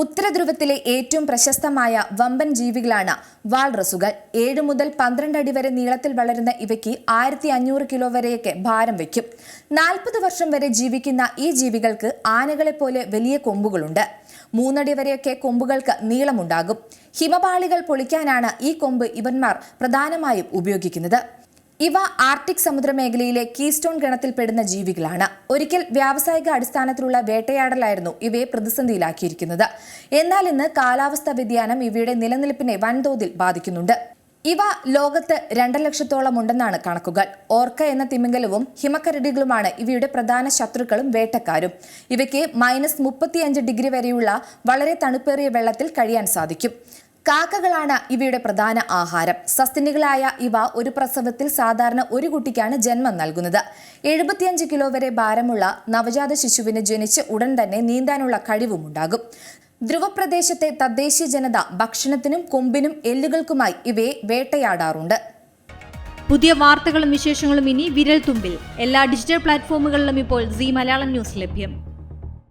ഉത്തരധ്രുവത്തിലെ ഏറ്റവും പ്രശസ്തമായ വമ്പൻ ജീവികളാണ് വാൾറസുകൾ. ഏഴ് മുതൽ പന്ത്രണ്ട് അടി വരെ നീളത്തിൽ വളരുന്ന ഇവയ്ക്ക് ആയിരത്തി അഞ്ഞൂറ് കിലോ വരെയൊക്കെ ഭാരം വയ്ക്കും. നാൽപ്പത് വർഷം വരെ ജീവിക്കുന്ന ഈ ജീവികൾക്ക് ആനകളെ പോലെ വലിയ കൊമ്പുകളുണ്ട്. മൂന്നടി വരെയൊക്കെ കൊമ്പുകൾക്ക് നീളമുണ്ടാകും. ഹിമപാളികൾ പൊളിക്കാനാണ് ഈ കൊമ്പ് ഇവന്മാർ പ്രധാനമായും ഉപയോഗിക്കുന്നത്. ഇവ ആർട്ടിക് സമുദ്രമേഖലയിലെ കീസ്റ്റോൺ ഗണത്തിൽപ്പെടുന്ന ജീവികളാണ്. ഒരിക്കൽ വ്യാവസായിക അടിസ്ഥാനത്തിലുള്ള വേട്ടയാടലായിരുന്നു ഇവയെ പ്രതിസന്ധിയിലാക്കിയിരിക്കുന്നത്. എന്നാൽ ഇന്ന് കാലാവസ്ഥാ വ്യതിയാനം ഇവയുടെ നിലനിൽപ്പിനെ വൻതോതിൽ ബാധിക്കുന്നുണ്ട്. ഇവ ലോകത്ത് രണ്ടര ലക്ഷത്തോളം ഉണ്ടെന്നാണ് കണക്കുകൾ. ഓർക്ക എന്ന തിമിംഗലവും ഹിമക്കരടികളുമാണ് ഇവയുടെ പ്രധാന ശത്രുക്കളും വേട്ടക്കാരും. ഇവയ്ക്ക് മൈനസ് മുപ്പത്തിയഞ്ച് ഡിഗ്രി വരെയുള്ള വളരെ തണുപ്പേറിയ വെള്ളത്തിൽ കഴിയാൻ സാധിക്കും. കാക്കകളാണ് ഇവയുടെ പ്രധാന ആഹാരം. സസ്തനികളായ ഇവ ഒരു പ്രസവത്തിൽ സാധാരണ ഒരു കുട്ടിക്കാണ് ജന്മം നൽകുന്നത്. എഴുപത്തിയഞ്ച് കിലോ വരെ ഭാരമുള്ള നവജാത ശിശുവിന് ജനിച്ച് ഉടൻ തന്നെ നീന്താനുള്ള കഴിവുമുണ്ടാകും. ധ്രുവപ്രദേശത്തെ തദ്ദേശീയ ജനത ഭക്ഷണത്തിനും കൊമ്പിനും എല്ലുകൾക്കുമായി ഇവയെ വേട്ടയാടാറുണ്ട്. പുതിയ വാർത്തകളും വിശേഷങ്ങളും ഇനി വിരൽ തുമ്പിൽ എല്ലാ ഡിജിറ്റൽ പ്ലാറ്റ്ഫോമുകളിലും ഇപ്പോൾ സി മലയാളം ന്യൂസ് ലഭ്യം.